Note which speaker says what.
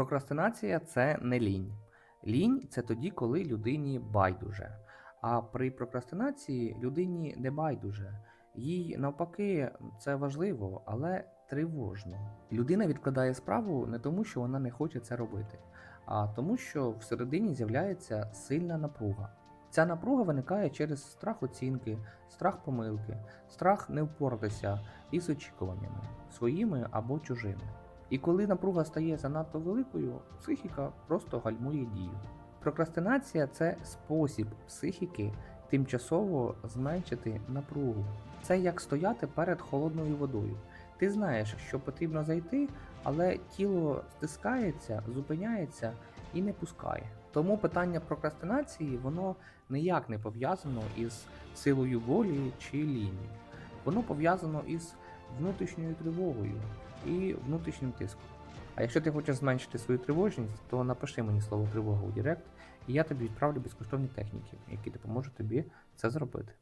Speaker 1: Прокрастинація це не лінь. Лінь це тоді, коли людині байдуже. А при прокрастинації людині не байдуже. Їй навпаки це важливо, але тривожно. Людина відкладає справу не тому, що вона не хоче це робити, а тому, що всередині з'являється сильна напруга. Ця напруга виникає через страх оцінки, страх помилки, страх не впоратися із очікуваннями своїми або чужими. І коли напруга стає занадто великою, психіка просто гальмує дію. Прокрастинація це спосіб психіки тимчасово зменшити напругу. Це як стояти перед холодною водою. Ти знаєш, що потрібно зайти, але тіло стискається, зупиняється і не пускає. Тому питання прокрастинації воно ніяк не пов'язано із силою волі чи лінії. Воно пов'язано із внутрішньою тривогою і внутрішнім тиском. А якщо ти хочеш зменшити свою тривожність, то напиши мені слово тривога у Директ, і я тобі відправлю безкоштовні техніки, які допоможуть тобі це зробити.